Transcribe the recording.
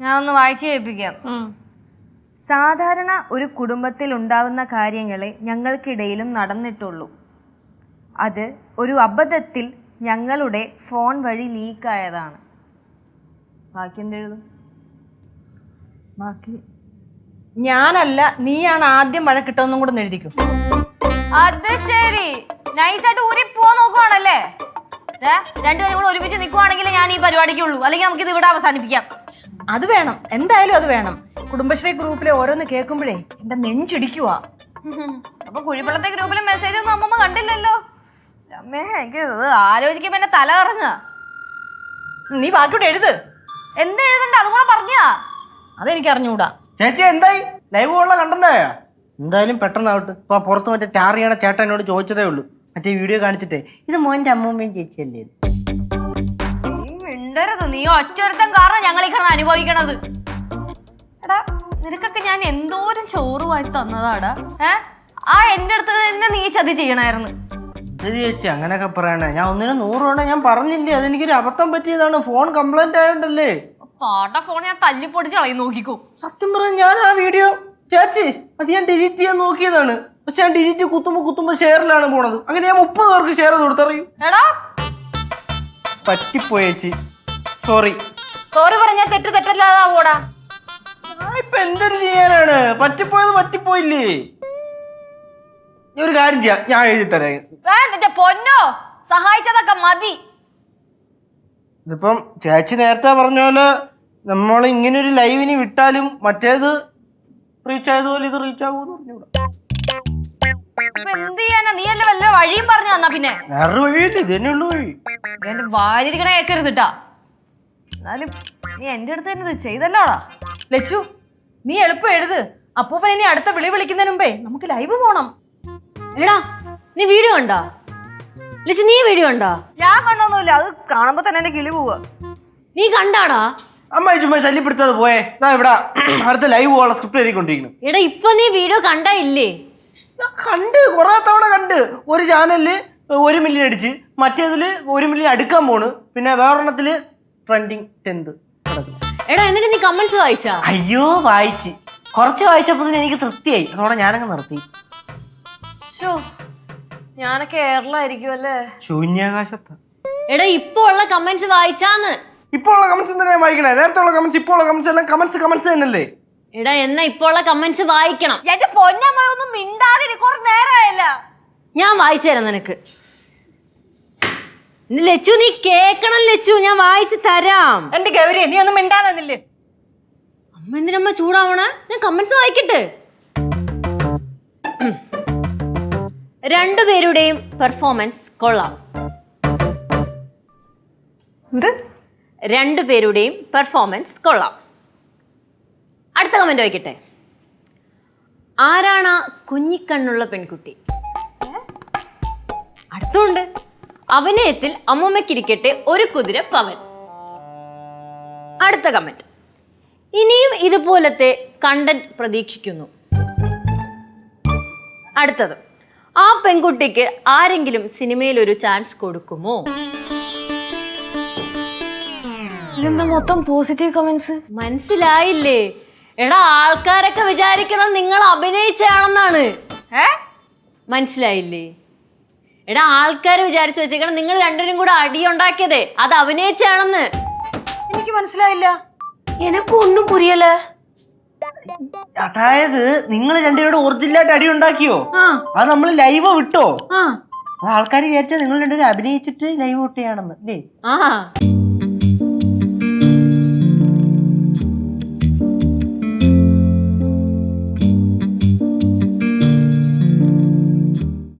ഞാൻ ഒന്ന് വായിച്ചു കേൾപ്പിക്കാം. സാധാരണ ഒരു കുടുംബത്തിൽ ഉണ്ടാകുന്ന കാര്യങ്ങളെ ഞങ്ങൾക്കിടയിലും നടന്നിട്ടുള്ളൂ. അത് ഒരു അബദ്ധത്തിൽ ഞങ്ങളുടെ ഫോൺ വഴി ലീക്കായതാണ്. ബാക്കി എന്തെഴുതും ബാക്കി. ഞാനല്ല നീയാണ് ആദ്യം മഴ വഴക്കിട്ടതെന്നും കൂടെ എഴുതിക്കും. അത് ശരി. നൈസായിട്ട് ഊരി പോവാൻ നോക്കുവാണല്ലേ രണ്ടുപേരും കൂടെ ഒരുമിച്ച് നിൽക്കുവാണെങ്കിൽ ഞാൻ ഈ പരിപാടിക്കുള്ളൂ. അല്ലെങ്കിൽ നമുക്ക് ഇത് ഇവിടെ അവസാനിപ്പിക്കാം. അത് വേണം. എന്തായാലും അത് വേണം. കുടുംബശ്രീ ഗ്രൂപ്പിലെ ഓരോന്ന് കേൾക്കുമ്പോഴേ എന്റെ നെഞ്ചിടിക്കുവാ അപ്പൊ കുഴിപ്പള്ളത്തെ ഗ്രൂപ്പിലെ മെസ്സേജ് ഒന്നും അമ്മമ്മ കണ്ടില്ലല്ലോ. അമ്മേ എനിക്ക് ആലോചിക്കുമ്പോ എന്നെ തല ഇറങ്ങുക നീ ബാക്കിയോട് എഴുത്. എന്ത് എഴുതണ്ട? അതും കൂടെ പറഞ്ഞാ. അതെനിക്ക് അറിഞ്ഞുകൂടാ ചേച്ചി എന്തായി? ലൈവ് ഉള്ള കണ്ടെന്നായ? എന്തായാലും പെട്ടെന്നാവട്ടെ. ഇപ്പൊ പുറത്ത് മറ്റേ ടാറിയാണ് ചേട്ടൻ എന്നോട് ചോദിച്ചതേ ഉള്ളൂ. മറ്റേ വീഡിയോ കാണിച്ചിട്ട് ഇത് മോന്റെ അമ്മൂമ്മയും ചേച്ചിയല്ലേ? നീ മിണ്ടരുത്. നീ ഒറ്റൊരുത്തം കാരണം ഞങ്ങൾ ഈ കിടന്ന് അനുഭവിക്കണത്. എടാ നിനക്കൊക്കെ ഞാൻ എന്തോരം ചോറ് വായി തന്നതാടാ. ഏ? ആ എന്റെ അടുത്ത് തന്നെ നീ ചതി ചെയ്യണായിരുന്നു. ഇത് ചേച്ചി അങ്ങനെയൊക്കെ പറയണേ. ഞാൻ ഒന്നിനും നൂറ് തവണ ഞാൻ പറഞ്ഞില്ലേ? അതെനിക്കൊരു അബദ്ധം പറ്റിയതാണ്. ഫോൺ കംപ്ലൈന്റ് ആയോണ്ടല്ലേ? പാട്ട ഫോൺ ഞാൻ തല്ലിപ്പൊടിച്ച് കളയും നോക്കിക്കോ. സത്യം പറഞ്ഞ ഞാൻ ആ വീഡിയോ ചേച്ചി അത് ഞാൻ ഡിലീറ്റ് ചെയ്യാൻ നോക്കിയതാണ്. പക്ഷെ ഞാൻ ഡിലീറ്റ് കുത്തുമ്പോ കുത്തുമ്പോ ഷെയറിലാണ് പോണത്. അങ്ങനെ ഞാൻ മുപ്പത് പേർക്ക് ഷെയർ ചെയ്ത് കൊടുത്തറിയും. എടാ. പറ്റിപ്പോയേച്ചി സോറി. സോറി പറഞ്ഞാ തെറ്റ് തെറ്റല്ലാതാവൂടാ. ഇപ്പൊ എന്തൊരു ചെയ്യാനാണ്? പറ്റിപ്പോയത് പറ്റിപ്പോയില്ലേ? ഞാൻ ഒരു കാര്യം ചെയ്യാം. ഞാൻ എഴുതി തരാം. പൊന്നോ. സഹായിച്ചതൊക്കെ മതി. ഇതിപ്പം ചേച്ചി നേരത്തെ പറഞ്ഞ പോലെ നമ്മൾ ഇങ്ങനെ ഒരു ലൈവിന് വിട്ടാലും മറ്റേത് റീച്ച് ആയതുപോലെ ഇത് റീച്ച് ആകുമെന്ന് പറഞ്ഞൂടാ എന്ത് ചെയ്യാനാ? നീ അല്ല വല്ല വഴിയും പറഞ്ഞു തന്നാ പിന്നെ. വേറെ വഴിയില്ല ഇത് തന്നെ ഉള്ളു വഴി എന്റെ വാലിരിക്കണ കേക്കരുതിട്ടാ എന്നാലും നീ എന്റെ അടുത്ത് തന്നെ ഇത് ചെയ്തല്ലോടാ ലച്ചു നീ എളുപ്പം എഴുത്. അപ്പൂപ്പൻ ഇനി അടുത്ത വിളി വിളിക്കുന്നതിന് മുമ്പേ നമുക്ക് ലൈവ് പോണം. എടാ നീ വീഡിയോ കണ്ടാ? ലച്ചു നീ വീഡിയോ കണ്ടാ? ഞാൻ കണ്ടൊന്നുമില്ല അത് കാണുമ്പോ തന്നെ എന്റെ കിളി പോവുക നീ കണ്ടാടാ? അമ്മ ചുമ്മാ ശല്യപ്പെടുത്താതെ പോയേ. ഇവിടെ അടുത്ത ലൈവ് പോകാനുള്ള സ്ക്രിപ്റ്റ് എഴുതിക്കൊണ്ടിരിക്കുന്നു. എടാ ഇപ്പൊ നീ വീഡിയോ കണ്ടാ ഇല്ലേ? ഞാൻ കണ്ട് കുറേ തവണ കണ്ട്. ഒരു ചാനലിൽ ഒരു മില്യൺ അടിച്ച് മറ്റേതിൽ ഒരു മില്യൺ അടുക്കാൻ പോണ്. പിന്നെ വേറൊരെണ്ണത്തിൽ ട്രെൻഡിങ് ടെൻത്ത് എടാ എന്നിട്ട് നീ കമന്റ്സ് വായിച്ചാ? അയ്യോ വായിച്ച്. കുറച്ച് വായിച്ചപ്പോൾ തന്നെ എനിക്ക് തൃപ്തിയായി. അതോടെ ഞാനങ്ങ് നിർത്തി. ഞാനൊക്കെ കേരളായിരിക്കും അല്ലേ ശൂന്യാകാശത്ത്. എടാ ഇപ്പൊ ഉള്ള കമന്റ്സ് വായിച്ചാന്ന്. ഇപ്പോൾ ഉള്ള കമന്റ്സ് തന്നെ വായിക്കണേ? നേരത്തെ ഉള്ള കമന്റ്സ് ഇപ്പോൾ ഉള്ള കമന്റ്സ് എല്ലാം കമന്റ്സ് കമന്റ്സ് തന്നെയല്ലേ? എടാ എന്നാ ഇപ്പൊ ഉള്ള കമന്റ്സ് വായിക്കണം. എന്റെ പൊന്നമ്മ ഒന്നും മിണ്ടാതിരി കുറെ നേരമായില്ല ഞാൻ വായിച്ചു തരാം നിനക്ക്. ലച്ചു നീ കേക്കണം ലച്ചു ഞാൻ വായിച്ചു തരാം. എന്റെ ഗൗരി നീ ഒന്നും മിണ്ടാന്നില്ലേ അമ്മ എന്തിനമ്മ ചൂടാവണ? ഞാൻ കമന്റ്സ് വായിക്കട്ടെ. രണ്ടുപേരുടെയും പെർഫോമൻസ് കൊള്ളാം. എന്ത്? രണ്ടുപേരുടെയും പെർഫോമൻസ് കൊള്ളാം. അടുത്ത കമന്റ് വയ്ക്കട്ടെ ആരാണ് ആ കുഞ്ഞിക്കണ്ണുള്ള പെൺകുട്ടി? അടുത്തുണ്ട്. അഭിനയത്തിൽ അമ്മമ്മക്കിരിക്കട്ടെ ഒരു കുതിര പവൻ. അടുത്ത കമന്റ് ഇനിയും ഇതുപോലത്തെ കണ്ടന്റ് പ്രതീക്ഷിക്കുന്നു. അടുത്തത്. ആ പെൺകുട്ടിക്ക് ആരെങ്കിലും സിനിമയിൽ ഒരു ചാൻസ് കൊടുക്കുമോ? ഇതെന്താ മൊത്തം പോസിറ്റീവ് കമന്റ്സ് മനസ്സിലായില്ലേ? എടാ ആൾക്കാരൊക്കെ വിചാരിക്കണം നിങ്ങൾ അഭിനയിച്ചാണെന്നാണ്. ഏ? മനസ്സിലായില്ലേ? എടാ ആൾക്കാർ വിചാരിച്ചു വെച്ചേക്കണം നിങ്ങൾ രണ്ടുപേരും കൂടെ അടിയുണ്ടാക്കിയതേ അത് അഭിനയിച്ചാണെന്ന്. എനിക്ക് മനസ്സിലായില്ല. എനക്കൊന്നും ഒന്നും പുരിയല അതായത് നിങ്ങൾ രണ്ടുപേരോട് ഒറിജിനലായിട്ട് അടി ഉണ്ടാക്കിയോ ആ. അത് നമ്മൾ ലൈവ് വിട്ടോ? ആ. ആൾക്കാർ വിചാരിച്ചാൽ നിങ്ങൾ രണ്ടുപേരും അഭിനയിച്ചിട്ട് ലൈവ് വിട്ടുകയാണെന്ന് അല്ലേ ആ